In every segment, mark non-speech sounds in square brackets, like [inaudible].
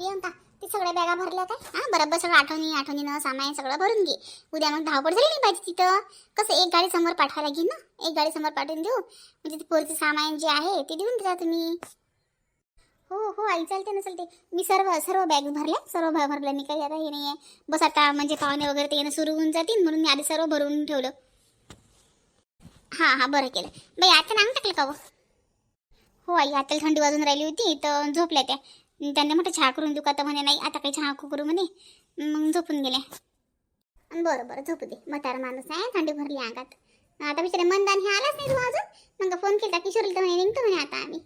प्रियंका ते सगळ्या बॅगा भरल्या काय? हा बरोबर सगळं आठवणी आठवणीनं सामान सगळं भरून घे. उद्या मग धावपळ झाली नाही पाहिजे तिथं. कसं एक गाडी समोर पाठवायला लागेल ना. एक गाडी समोर पाठवून देऊ. म्हणजे ते पोरचं सामान जे आहे ते देऊन द्या तुम्ही. हो हो आई चालते ना चालते मी सर्व सर्व बॅग भरल्या. सर्व बॅग भरल्या. मी काही आता हे नाही आहे बस आता म्हणजे पाहुणे वगैरे ते येणं सुरू होऊन जातील म्हणून मी आधी सर्व भरून ठेवलं. हां हां बरं केलं. बाई आता नांग टाकलं का हो? हो आई आता थंडी वाजून राहिली होती तर झोपल्या त्या. त्यांना म्हटलं चहा करून देऊ का? तर म्हणे नाही आता काही चहा करू म्हणे. मग झोपून गेल्या बरं बरं झोपू दे. म्हातारा माणूस आहे थंडी भरली अंगात. आता बिचारे मनदान हे आलाच नाही तू अजून. मग फोन केला किशोरीला तर म्हणे निघतो म्हणे आता आम्ही.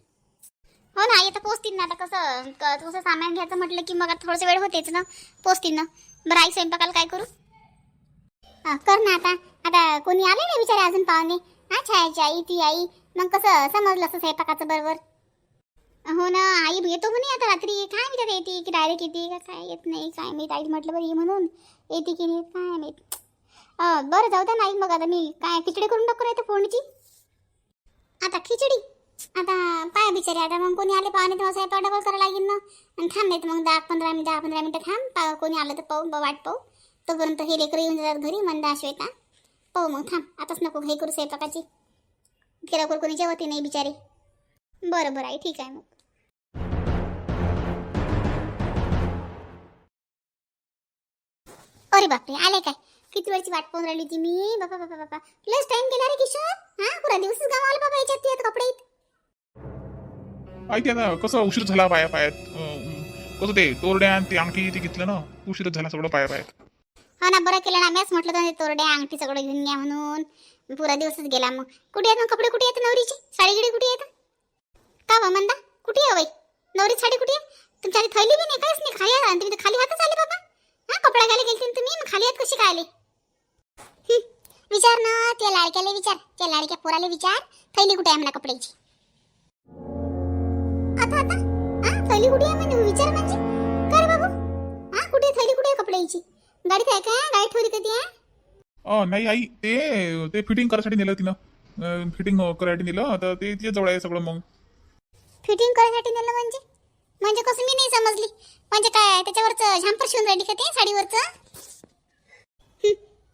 हो ना आई आता पोचतील ना आता कसं क- सामान घ्यायचं म्हटलं की मग आता थोडंसं वेळ होतेच ना पोचतील ना बरं आई स्वयंपाकाला काय करू? कर ना आता. आता कोणी आले नाही बिचारे अजून पाहुणे? हा छायाची आई ती आई. मग कसं समजलं असं स्वयंपाकाचं बरोबर? हो ना आई येतो म्हणे आता रात्री. काय मी येते की डायरेक्ट येते का? काय येत नाही काय माहीत? आई म्हटलं बरं ये म्हणून. येते की नाही? काय माहीत? बरं जाऊ द्या नाही मग आता मी. काय खिचडी करून टाकू नाही फोनची आता खिचडी. आता पाय बिचारे आता मग कोणी आले पाहुणे तेव्हा स्वयंपाक डबल करायला लागेल ना. आणि थांब नाही तर मग दहा पंधरा मिनिट दहा पंधरा मिनिटं थांब. पा- कोणी आलं तर पाहू वाट पाहू. तोपर्यंत हे लेकरं येऊन जातात घरी मंदा श्वेता पाहू मग थांब. आताच नको हे करू स्वयंपाकाची. इतक्या लवकर कोणी जेवते नाही बिचारे. बरं बरं आई ठीक आहे मग. अरे बापरे आले काय? किती वेळची वाट पाहून राहिली होती मी? बापा बापा बापा. लस टाइम गेला रे किशोर? हा पुरा दिवसच गाव आला बाबा याच्यात यात कपडे ते आता कसं उशीर झाला पाया पायात. कसं ते तोरड्या आणि ते अंगठी ते घेतलं ना उशीरच झाला सगळं पाया पायात. हा ना बरं केलं ना मॅच म्हटलं तर तोरड्या अंगठी सगळं घेऊन घ्या म्हणून. पुरा दिवसच गेला मग. कुठे आहेत मग कपडे? कुठे आहेत नवरीची? साडी गिडी कुठे आहेत? का बा मंदा? कुठे आहे बाई? नवरी साडी कुठे आहे? तुमच्या थैली बी नाही काहीच नाही खाली तुम्ही खाली हातच आले बाबा. हा कपडा घाले गेलते तुम्ही? मग खाली हात कशी काय आले? विचार ना त्या लाडक्याला विचार. त्या लाडक्या पोराला विचार. थैली कुठे आहे मला कपड्याची? आता आता? हा थैली कुठे आहे म्हणजे विचार म्हणजे. काय बाबू? हा कुठे थैली कुठे आहे कपड्याची? गाडीत आहे का? गाडी ठेवली कधी आहे अं, नाही आई ते ते फिटिंग करायसाठी नेलं तिनं. फिटिंग करायसाठी नेलं. तर ते तिच्या जवळ आहे सगळं मग. फिटिंग करायसाठी नेलं म्हणजे? म्हणजे कसं मी नाही समजली. म्हणजे काय त्याच्यावरचं झांपर शिवून राहिली का ते साडीवरचं?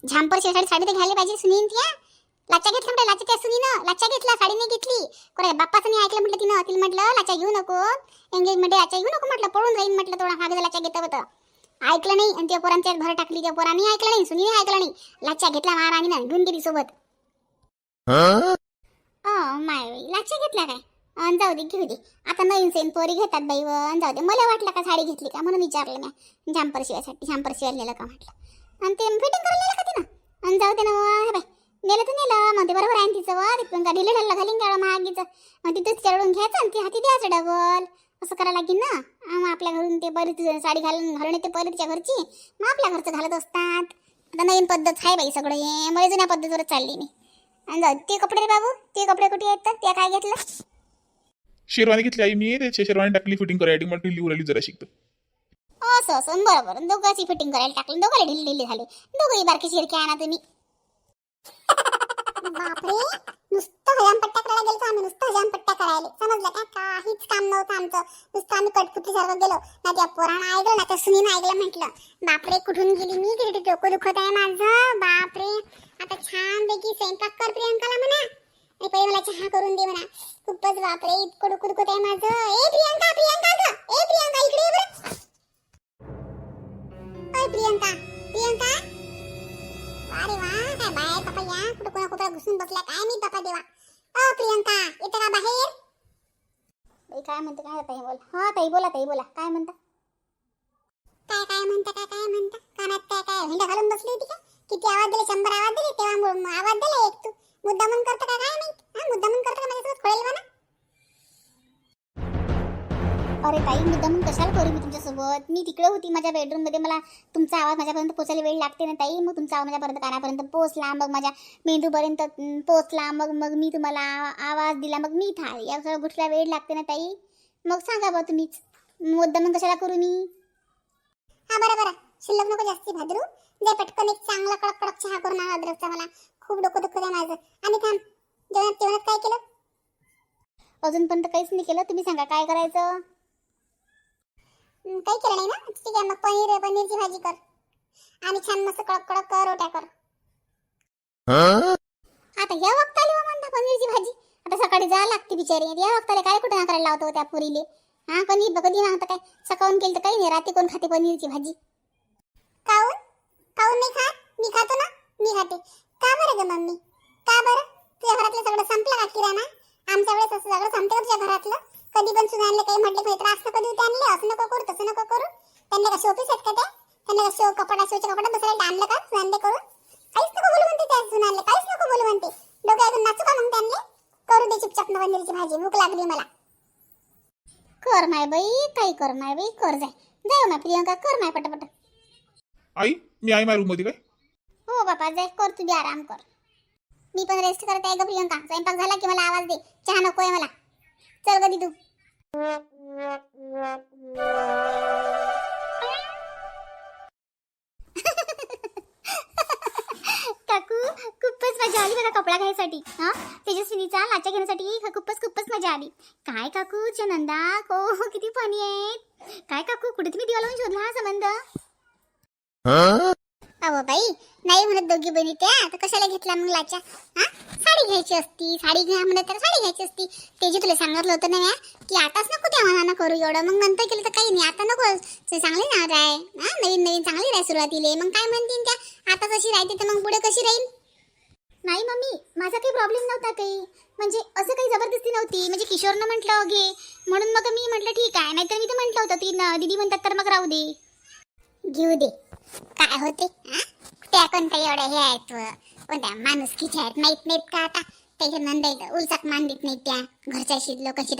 झांपर शिवायसाठी साडी तर घ्यायला पाहिजे सुनीन त्या लाचा घेतला म्हटलं लाचा त्या सुनीनं. लाचा घेतला साडी नाही घेतली. कोणा बाप्पाचं नाही ऐकलं म्हटलं तिनं. तिला म्हटलं लाचा घेऊ नको. एंगेजमेंट लाचा घेऊ नको म्हटलं. पळून जाईन म्हटलं थोडा मागे लाचा घेतं होतं. ऐकलं नाही. आणि त्या पोरांच्या भर टाकली. त्या पोरांनी ऐकलं नाही. सुनीने ऐकलं नाही. लाचा घेतला महाराणीनं. घेऊन गेली सोबत. माय लक्ष घेतला काय? अन जाऊ दे घेऊ दे. आता नवीन सेन पोरी घेतात बाई वन जाऊ दे. मला वाटलं का साडी घेतली का म्हणून विचारलं मी झांपर शिवायसाठी झांपर शिवायला नेलं का म्हटलं. आणि ते फिटिंग करून नेलं का तिनं? आणि जाऊ दे ना हे बाई. नेलं तर नेलं मग ते बरोबर आहे तिचं वर तिथून का ढिले ढल्ला घालीन गाडं महागीचं मग तिथंच चढून घ्यायचं आणि ती हाती द्यायचं डबल असं करायला लागेल ना. मग आपल्या घरून ते पहिले तिचं साडी घालून घालून येते पहिले तिच्या घरची. मग आपल्या घरचं घालत असतात. आता नवीन पद्धत आहे बाई सगळं हे. मला जुन्या पद्धतीवरच चालली मी. आणि जाऊ ते कपडे रे बाबू ते कपडे कुठे येतात त्या काय घेतलं? शेरवानी घेतली आई मी त्याची शेरवानी टाकली फिटिंग करायला. मग ती लिहू राहिली जरा शिकतो. असं असं. बरोबर. दोघांची फिटिंग करायला टाकलं. दोघाला ढिल्ली ढिल्ली झाले. दोघंही बारकी शिरकी आणा तुम्ही. [laughs] बापरे. नुसतं हजामपट्ट्या करायला गेलो आम्ही. नुसतं हजामपट्ट्या करायला. समजलं का? काहीच काम नव्हतं आमचं. नुसतं आम्ही कटपुटी सारखं गेलो. ना त्या पोरानं ऐकलं ना त्या सुनीनं ऐकलं म्हटलं. बापरे कुठून गेली मी? तिथे डोकं दुखत आहे माझं? बापरे. आता छान पैकी स्वयंपाक कर प्रियंकाला म्हणा. आणि पहिले मला चहा करून दे म्हणा. खूपच बापरे इतकं डोकं दुखत आहे माझं. ए प्रियंका प्रियंका ग ए प्रियंका इकडे ये बरं. ओय प्रियंका. प्रियंका? अरे वा काय बाहेर पप्पा या कुठं कोणा कुठं घुसून बसल्या काय मी बापा देवा. ओ प्रियंका येते का बाहेर? बाई काय म्हणते काय ताई बोल. हो, हा ताई बोला ताई बोला. काय म्हणता? काय काय म्हणता काय काय म्हणता? कानात काय काय हिंडा घालून बसली होती का? किती आवाज दिले? शंभर आवाज दिले? तेव्हा आवाज दिले एक तू. मुद्दामून करता का काय माहीत? हा मुद्दामून करता का माझ्यासोबत? खोळेल म्हणा अरे ताई मुद्दामून कशाला करू मी तुमच्यासोबत? मी तिकडे होती माझ्या बेडरूममध्ये मला तुमचा आवाज माझ्यापर्यंत पोचायला वेळ लागते ना ताई? मग तुमचा आवाज माझ्यापर्यंत कानापर्यंत पोचला. मग माझ्या मेंदूपर्यंत पोचला. मग मग मी तुम्हाला आवाज दिला. मग मी इथं या सगळ्या गोष्टीला वेळ लागते ना ताई? मग सांगा बा तुम्हीच. मुद्दामून कशाला करू मी? हा बरं बरं. शिल्लक नको जास्ती भादरू. दे पटकन एक चांगला कडक कडक चहा करून आणा अद्रकचा मला. खूप डोकं दुखत आहे माझं. आणि थांब जेवणात जेवणात काय केलं? अजूनपर्यंत काहीच नाही केलं. तुम्ही सांगा काय करायचं? काही केलं नाही ना? ठीक आहे मग पनीर पनीरची भाजी कर. आणि छान मस्त कडक कडक कर रोट्या कर. आता या वक्ताला बा म्हणता पनीरची भाजी. आता सकाळी जायला लागते बिचारी. या वक्ताला काय कुठं करायला लावतो त्या पुरीले? हा पनीर बघ कधी मागता काय? सकाळून केलं तर काही नाही रात्री कोण खाते पनीरची भाजी? काऊन? काऊन नाही खात? मी खातो ना? मी खाते. बरं ग मम्मी. का बरं? तुझ्या घरातलं सगळं संपलं का किराणा? आमच्या वेळेस असं सगळं संपलं का तुझ्या घरातलं. कधी पण सुद्धा काही म्हटलं काही त्रास नको देऊ ते आणले. असं नको करू तसं नको करू. त्यांना का शोपीस आहेत का ते? त्यांना का शो कपडा शोच्या कपडा बसायला आणलं का? सुनांदे करून? काहीच नको बोलू म्हणते त्या सुनांले काहीच नको बोलू म्हणते. डोक्यातून नाचू का मग त्यांनी? करू दे चुपचाप न पनीरची भाजी. भूक लागली मला. कर माय बाई काही कर माय बाई कर जाय. जाय ना प्रियंका कर माय पटापट. आई मी आई माय रूममध्ये काय? हो बापा जाय कर तू आराम कर. मी पण रेस्ट करत आहे ग प्रियंका. स्वयंपाक झाला की मला आवाज दे. चहा नकोय मला. चल कधी तू काकू खूपच मजा आली मला कपडा घ्यायसाठी. हा? तेजस्विनीचा लाचा घेण्यासाठी खूपच खूपच मजा आली. काय काकू नंदा को हो, हो, किती फनी आहेत. काय काकू कुठे तुम्ही दिवा लावून शोधला हा संबंध? अहो बाई नाही म्हणत दोघी बहिणी त्या. तर कशाला घेतला मग लाचा? हा? साडी घ्यायची असती साडी घ्या म्हणत तर साडी घ्यायची असती. ते जे तुला सांगितलं होतं ना की आताच नको त्या मनानं करू एवढं. मग नंतर केलं तर काही नाही. आता नको. ते चांगली ना आहे हा? नवीन नवीन चांगली राय सुरुवातीले. मग काय म्हणतील त्या? आता कशी राहते तर मग पुढे कशी राहील नाही मम्मी माझा काही प्रॉब्लेम नव्हता काही. म्हणजे असं काही जबरदस्ती नव्हती. म्हणजे किशोरनं म्हटलं घे. म्हणून मग मी म्हटलं ठीक आहे. नाहीतर मी तर म्हटलं होतं ती न- दीदी म्हणतात तर मग राहू दे. घेऊ दे. काय होते त्या कोणत्या एवढ्या हे आहेत कोणत्या माणूस खिच्या आहेत माहीत नाहीत का आता? त्याच्या नंदाईत उलचाक मान देत नाहीत त्या. घरच्या शिरलो कशी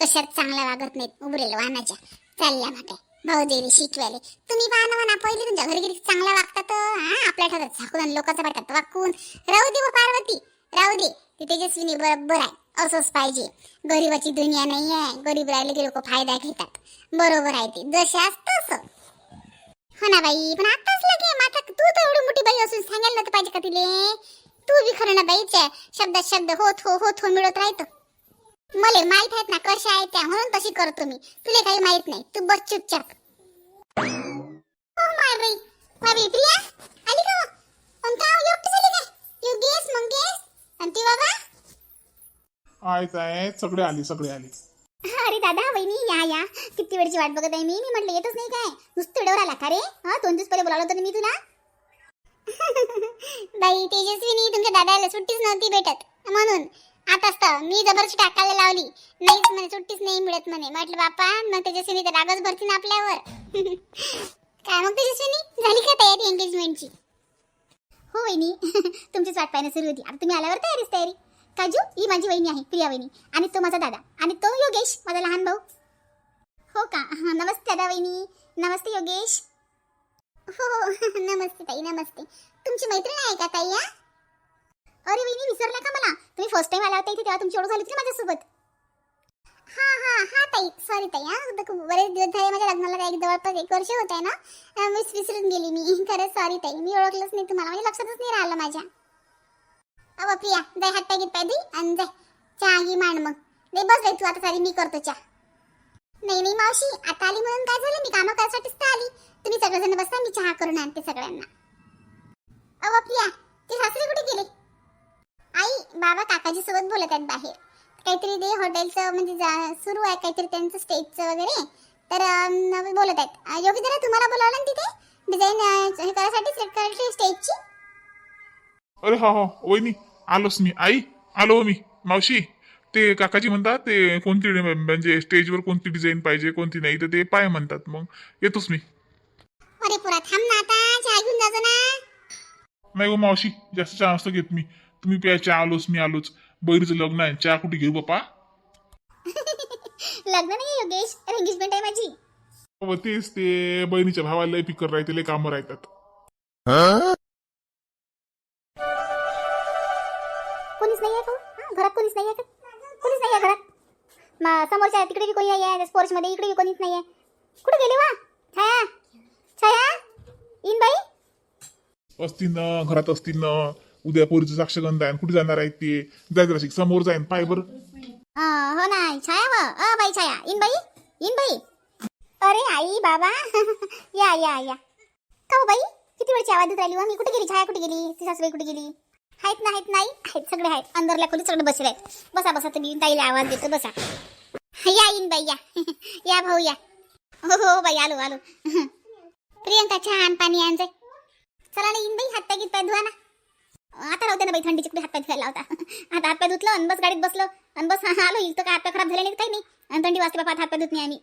कशात चांगल्या वागत नाहीत उभरेल वाहनाच्या. चालल्या भाऊ दे शिकवायले. तुम्ही पाहणं म्हणा पहिले तुमच्या घरी घरी चांगला वागतात हा? आपल्या ठरत झाकून आणि लोकांचा वाटतात वाकून. राहू दे पार्वती राहू दे. ते तेजस्विनी बरोबर आहे असंच पाहिजे. गरीबाची दुनिया नाही आहे गरीब राहिले की लोक फायदा घेतात. बरोबर आहे ते. जशाच तसं. हो ना बाई पण आताच लगे माता तू तर एवढी मोठी बाई असून सांगायला नव्हतं पाहिजे का तिले? तू बी खरं ना बाईच्या शब्दात शब्द होत हो होत हो मिळत राहतो. मले माहीत आहेत ना कशा आहेत त्या म्हणून तशी करतो मी. तुले काही माहीत नाही तू बस चुपचाप. हो माय बाई. माय बाई प्रिया आली का हो? पण का झाली यू गेस मग गेस. आणि ती बाबा? सगळे आली सगळे दादा वहिनी या या. किती वेळची वाट बघत आहे मी? मी म्हटलं येतच नाही काय? नुसतं डोर आला का रे? हा दोन दिवस पहिले बोलावलं होतं ना मी तुला. [laughs] बाई तेजस्वीनी तुमच्या दादाला सुट्टीच नव्हती भेटत. म्हणून आताच तर मी जबरदस्ती टाकायला लावली. नाहीच म्हणे सुट्टीच नाही मिळत म्हणे. म्हटलं बापा मग तेजस्वीनी तर रागच भरती ना आपल्यावर. [laughs] काय मग तेजस्वीनी? झाली का तयारी एंगेजमेंटची हो वहिनी. [laughs] तुमचीच वाट पाहणं सुरू होती. आता तुम्ही आल्यावर तयारीच तयारी. काजू ही माझी वहिनी आहे प्रिया वहिनी. आणि तो माझा दादा. आणि तो योगेश माझा लहान भाऊ. हो का? हां नमस्ते दादा वहिनी. नमस्ते योगेश. हो हो [laughs] नमस्ते ताई नमस्ते. तुमची मैत्रीण आहे का ताई अरे वहिनी विसरला का मला? तुम्ही फर्स्ट टाइम आला होता इथे तेव्हा तुमची ओळख झाली होती माझ्यासोबत. हा हा हा ताई. सॉरी ताई हा. खूप बरेच दिवस झाले माझ्या लग्नाला एक जवळपास एक वर्ष होत आहे ना. अं, मी विसरून गेली मी. [laughs] खरंच सॉरी ताई. मी ओळखलंच नाही तुम्हाला. म्हणजे लक्षातच नाही राहिलं माझ्या. अव प्रिया जाय हात पाय घेत पाय आणि जाय. चहा घे मांड मग. दे बस बाई तू आता सारी मी करतो चहा. नाही नाही मावशी आता आली म्हणून काय झालं? मी कामं करायसाठीच तर आली. तुम्ही सगळेजण बसा मी चहा करून आणते सगळ्यांना. अव प्रिया ते सासरे कुठे गेले? आई बाबा काकाजी सोबत बोलत आहेत बाहेर. काहीतरी ते हॉटेलचं म्हणजे जा- सुरू आहे काहीतरी त्यांचं स्टेजचं वगैरे. तर बोलत आहेत. योगी जरा तुम्हाला बोलावलं ना तिथे? डिझाईन हे करायसाठी सिलेक्ट करायची स्टेजची? अरे हा हो वहिनी आलोच मी. आई आलो मी. मावशी ते काकाजी म्हणतात ते कोणती डि- म्हणजे स्टेजवर कोणती डिझाईन पाहिजे कोणती नाही तर ते पाय म्हणतात. मग येतोच मी. अरे पुरा थांब ना आता चहा घेऊन जातो ना नाही हो मावशी जास्त चहा नसतो घेत मी. तुम्ही प्या चहा आलोच मी आलोच. बैरीचं लग्न आहे चहा कुठे घेऊ बापा? [laughs] लग्न नाही योगेश. एंगेजमेंट आहे माझी. तेच ते बहिणीच्या भावाला लय फिकर राहते लय कामं राहतात. समोरच्या तिकडे बी कोणी नाही आहे स्पोर्ट्समध्ये इकडे बी कोणीच नाही आहे कुठे गेली वा? छाया छाया इन बाई. असतील ना घरात असतील ना उद्या पोरीचं साक्षगंध आहे कुठे जाणार आहेत ते? जाय जरा समोर जाईन पाय बरं. हो ना छाया व अ बाई छाया. In by in by. अरे आई बाबा. [laughs] या या या. का हो बाई? किती वेळची आवाज देत राहिली हो? मी कुठे गेली? छाया कुठे गेली? ती सासूबाई कुठे गेली? आहेत ना आहेत नाही आहेत सगळे आहेत. अंदरल्या खोलीत सगळे बसले आहेत. बसा बसा तुम्ही. ताईला आवाज देतो बसा. या येईन बाई [laughs] या या भाऊ या हो हो बाई आलो आलो. प्रियंका छान पाणी आणजे चला ना येईन बाई हात पाय पाय धुवा ना. आता राहते ना बाई थंडीची कुठे हात पाय धुवायला होता [laughs] आता हात पाय धुतलं आणि बस गाडीत बसलो. आणि बस आलो इथं काय हात पाय खराब झाले नाही काही नाही. आणि थंडी वाजते बाबा हात पाय धुत नाही आम्ही.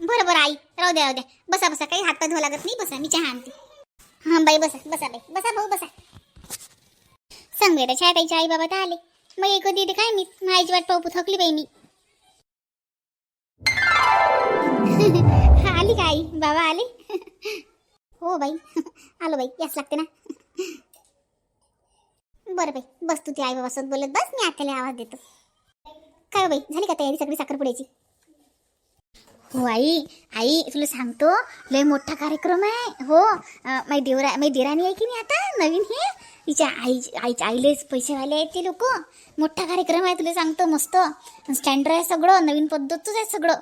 बरं बरं आई राहू द्या राहू द्या बसा बसा काही हात पाय धुवा लागत नाही बसा मी चहा आणते. हा बाई बसा बसा बाई. बसा भाऊ बसा. सांग बेटा छाया ताईच्या आई बाबा तर आले. मग एक होती काय मी? आईची वाट पाहू थकली बाई मी हा, आली का आई? बाबा आले? हो बाई. आलो बाई. याच लागते ना. बरं बाई. बस तू ते आई बाबासोबत बोलत बस. मी आत्याला आवाज देतो. काय हो बाई? झाली का तयारी सगळी साखरपुड्याची हो आई. आई तुला सांगतो लय मोठा कार्यक्रम आहे. हो. अं, माझी देवरा माझी देराणी आहे की नाही आता? नवीन हे? तिच्या आई आईच्या आईलेच पैसेवाले आहेत ते लोक. मोठा कार्यक्रम आहे तुला सांगतो मस्त. स्टँडर्ड आहे सगळं नवीन पद्धतच आहे सगळं.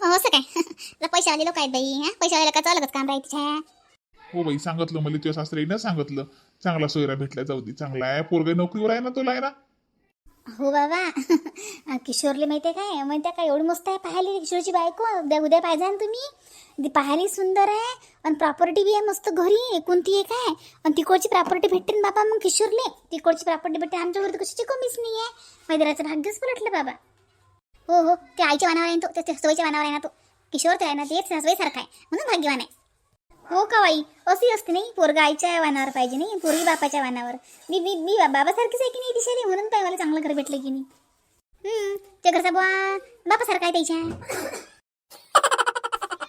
हो, असं काय? पैशावाले लोक आहेत बाई हा? पैशावाले लोकांचं अलगच काम राहते छाया. हो बाई सांगितलं मला तुझ्या सासरीनं सांगितलं. चांगला सोयरा भेटला जाऊ दे चांगला आहे. पोरगा नोकरीवर आहे ना तुला आहे ना? हो बाबा. किशोरले माहिती आहे काय? माहिती आहे का? एवढी मस्त आहे पाहायला. किशोरची बायको उद्या उद्या पाहिजे ना तुम्ही. ती पाहायला सुंदर आहे. आणि प्रॉपर्टी बी आहे मस्त घरी. कोणती एक आहे. आणि तिकडची प्रॉपर्टी भेटते ना बाबा मग किशोरले. तिकडची प्रॉपर्टी भेटते. आमच्या घरी कशाची कमीच नाही आहे. मैदानाचं भाग्यच पलटलं बाबा. हो हो. ते आईच्या वानावर आहे ना तो. त्या सवयीच्या वानावर आहे ना तो. किशोर ते आहे ना तेच सासूबाईसारखा आहे. म्हणून भाग्यवान आहे. हो का बाई? अशी असते नाही पोरगा आईच्या वानावर पाहिजे नाही पोरगी बापाच्या वानावर. मी मी मी बा- बाबासारखीच आहे की नाही दिशाली म्हणून काय मला चांगलं घर भेटलं की नाही. हम्म, त्या घरचा बुवा बापासारखा आहे त्याच्या.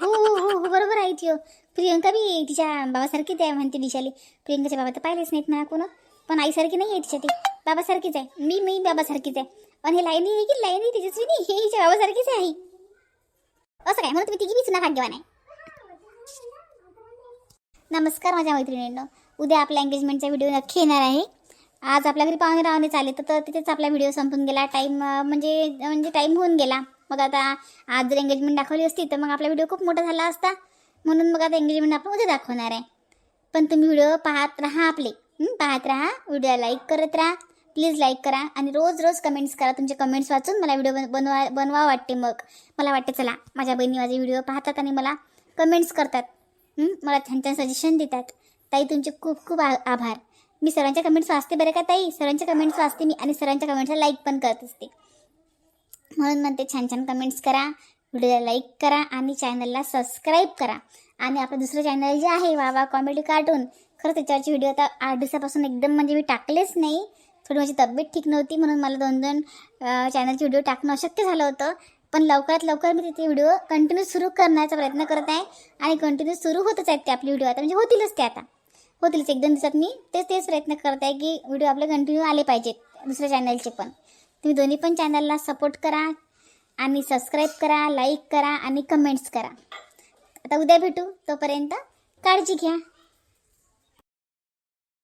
हो हो हो हो बरोबर आहे ती प्रियंका बी तिच्या बाबासारखीच आहे म्हणते दिशाली प्रियंकाच्या बाबा तर पाहिलेच नाहीत म्हणा कोण. पण आईसारखी नाही आहे तिच्या ती बाबासारखीच आहे. मी मी बाबासारखीच आहे. आणि हे लाईनी आहे की लाईनी तिच्याच नाही हे हिच्या बाबासारखीच आहे. असं काय? म्हणून तुम्ही तिघी बी चुना भाग्यवान आहे. नमस्कार माझ्या मैत्रिणींनो. उद्या आपल्या एंगेजमेंटचा व्हिडिओ नक्की येणार आहे. आज आपल्या घरी पाहुणे रावणे चाले तर तिथेच आपला व्हिडिओ संपून गेला. टाईम म्हणजे म्हणजे टाईम होऊन गेला. मग आता आज जर एंगेजमेंट दाखवली असती तर मग आपला व्हिडिओ खूप मोठा झाला असता. म्हणून मग आता एंगेजमेंट आपण उद्या दाखवणार आहे. पण तुम्ही व्हिडिओ पाहत राहा आपले. पाहत राहा. व्हिडिओ लाईक करत राहा. प्लीज लाईक करा. आणि रोज रोज कमेंट्स करा. तुमचे कमेंट्स वाचून मला व्हिडिओ बन- बनवा बनवा वाटते मग. मला वाटते चला माझ्या बहिणी माझे व्हिडिओ पाहतात आणि मला कमेंट्स करतात. मला छान छान सजेशन देतात. ताई तुमचे खूप खूप आ- आभार. मी सर्वांच्या कमेंट्स वाचते बरं का ताई? सर्वांच्या कमेंट्स वाचते मी आणि सरांच्या कमेंट्सला लाईक पण करत असते. म्हणून म्हणते छान छान कमेंट्स करा व्हिडिओला लाईक करा आणि चॅनलला सबस्क्राईब करा. आणि आपलं दुसरं चॅनल जे आहे वावा कॉमेडी कार्टून खरं त्याच्यावरची व्हिडिओ आता आठ दिवसापासून एकदम म्हणजे मी टाकलेच नाही. थोडी माझी तब्येत ठीक नव्हती म्हणून मला दोन दोन चॅनलचे व्हिडिओ टाकणं अशक्य झालं होतं. पण लवकरात लवकर मी तिथे व्हिडिओ कंटिन्यू सुरू करण्याचा प्रयत्न करत आहे. आणि कंटिन्यू सुरू होतच आहेत ते आपले व्हिडिओ आता. म्हणजे होतीलच ते आता. होतीलच. एक दोन दिवसात मी तेच तेच प्रयत्न करत आहे की व्हिडिओ आपले कंटिन्यू आले पाहिजेत. दुसऱ्या चॅनलचे पण. तुम्ही दोन्ही पण चॅनलला सपोर्ट करा आणि सबस्क्राईब करा लाईक करा आणि कमेंट्स करा. आता उद्या भेटू. तोपर्यंत काळजी घ्या.